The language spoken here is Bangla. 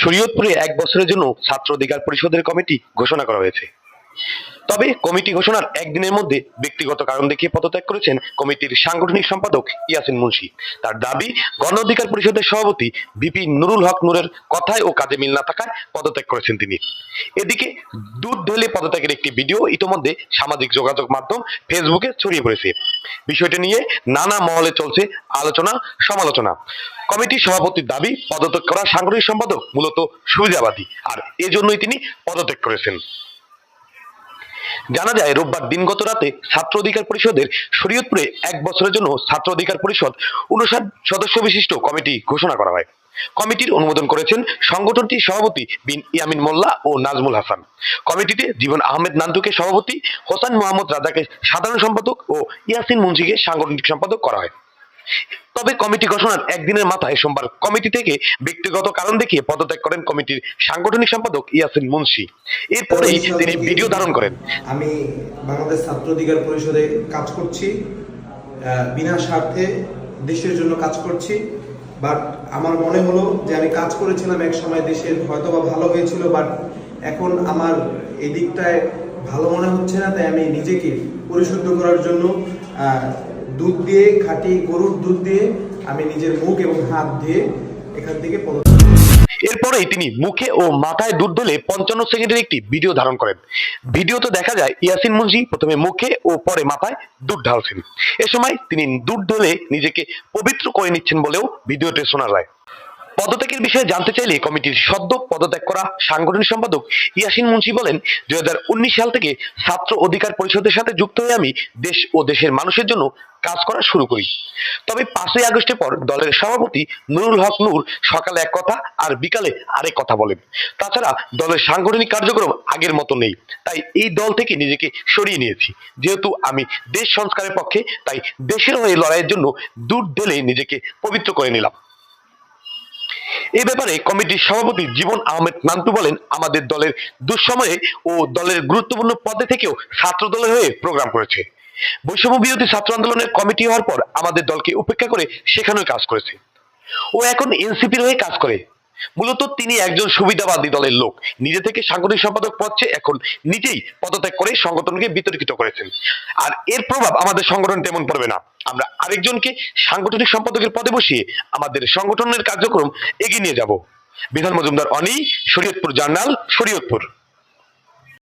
শরীয়তপুরে এক বছরের জন্য ছাত্র অধিকার পরিষদের কমিটি ঘোষণা করা হয়েছে। তবে কমিটি ঘোষণার একদিনের মধ্যে ব্যক্তিগত কারণ দেখিয়ে পদত্যাগ করেছেন কমিটির সাংগঠনিক সম্পাদক ইয়াসিন মুন্সি। তার দাবি, গণ অধিকার পরিষদের সভাপতি বিপি নুরুল হক নূরের কথায় ও কাজে মিল না থাকায় পদত্যাগ করেছেন তিনি। এদিকে দুধ ঢেলে পদত্যাগের একটি ভিডিও ইতোমধ্যে সামাজিক যোগাযোগ মাধ্যম ফেসবুকে ছড়িয়ে পড়েছে। বিষয়টি নিয়ে নানা মহলে চলছে আলোচনা, সমালোচনা। কমিটির সভাপতির দাবি, পদত্যাগ করা সাংগঠনিক সম্পাদক মূলত সুবিধাবাদী, আর এজন্যই তিনি পদত্যাগ করেছেন। জানা যায়, রোববার দিনগত রাতে ছাত্র অধিকার পরিষদের শরীয়তপুরে এক বছরের জন্য ছাত্র অধিকার পরিষদ উনষাট সদস্য বিশিষ্ট কমিটি ঘোষণা করা হয়। কমিটির অনুমোদন করেছেন সংগঠনটির সভাপতি বিন ইয়ামিন মোল্লা ও নাজমুল হাসান। কমিটিতে জীবন আহমেদ নান্দুকে সভাপতি, হোসান মোহাম্মদ রাজাকে সাধারণ সম্পাদক ও ইয়াসিন মুন্সিকে সাংগঠনিক সম্পাদক করা হয়। তবে কমিটি ঘোষণার একদিনের মাথায় সোমবার কমিটি থেকে ব্যক্তিগত কারণ দেখিয়ে পদত্যাগ করেন কমিটির সাংগঠনিক সম্পাদক ইয়াসিন মুন্সি। এরপরেই তিনি ভিডিও ধারণ করেন। আমি বাংলাদেশ ছাত্র অধিকার পরিষদে কাজ করছি বিনা স্বার্থে দেশের জন্য কাজ করছি বাট আমার মনে হলো যে আমি কাজ করেছিলাম এক সময় দেশের হয়তো বা ভালো হয়েছিল বাট এখন আমার এই দিকটায় ভালো মনে হচ্ছে না তাই আমি নিজেকে পরিশুদ্ধ করার জন্য দুধ দিয়ে, খাঁটি গরুর দুধ দিয়ে, আমি নিজের মুখ এবং হাত দিয়ে এখান থেকে এরপরেই তিনি মুখে ও মাথায় দুধ ঢেলে পঞ্চান্ন সেকেন্ডের একটি ভিডিও ধারণ করেন। ভিডিওতে দেখা যায়, ইয়াসিন মুন্সি প্রথমে মুখে ও পরে মাথায় দুধ ঢালছেন। এ সময় তিনি দুধ ঢেলে নিজেকে পবিত্র করে নিচ্ছেন বলেও ভিডিওতে শোনা যায়। পদত্যাগের বিষয়ে জানতে চাইলে কমিটির সদ্য পদত্যাগ করা সাংগঠনিক সম্পাদক ইয়াসিন মুন্সি বলেন, দুই হাজার উনিশ সাল থেকে ছাত্র অধিকার পরিষদের সাথে যুক্ত হয়ে আমি দেশ ও দেশের মানুষের জন্য কাজ করা শুরু করি। তবে পাঁচই আগস্টের পর দলের সভাপতি নুরুল হক নূর সকালে এক কথা আর বিকালে আরেক কথা বলেন। তাছাড়া দলের সাংগঠনিক কার্যক্রম আগের মতো নেই, তাই এই দল থেকে নিজেকে সরিয়ে নিয়েছি। যেহেতু আমি দেশ সংস্কারের পক্ষে, তাই দেশের হয়ে লড়াইয়ের জন্য দূর ঢেলে নিজেকে পবিত্র করে নিলাম। এ ব্যাপারে কমিটির সভাপতি জীবন আহমেদ নান্টু বলেন, আমাদের দলের দুঃসময়ে ও দলের গুরুত্বপূর্ণ পদে থেকেও ছাত্র দলের হয়ে প্রোগ্রাম করেছে। বৈষম্য বিরোধী ছাত্র আন্দোলনের কমিটি হওয়ার পর আমাদের দলকে উপেক্ষা করে সেখানেও কাজ করেছে। ও এখন এনসিপির হয়ে কাজ করে। মূলত তিনি একজন সুবিধাবাদী দলের লোক। নিজে থেকে সাংগঠনিক সম্পাদক পদ এখন নিজেই পদত্যাগ করে সংগঠনকে বিতর্কিত করেছেন। আর এর প্রভাব আমাদের সংগঠন তেমন পড়বে না। আমরা আরেকজনকে সাংগঠনিক সম্পাদকের পদে বসিয়ে আমাদের সংগঠনের কার্যক্রম এগিয়ে নিয়ে যাব। বিধান মজুমদার অনি শরীয়তপুর জার্নাল, শরীয়তপুর।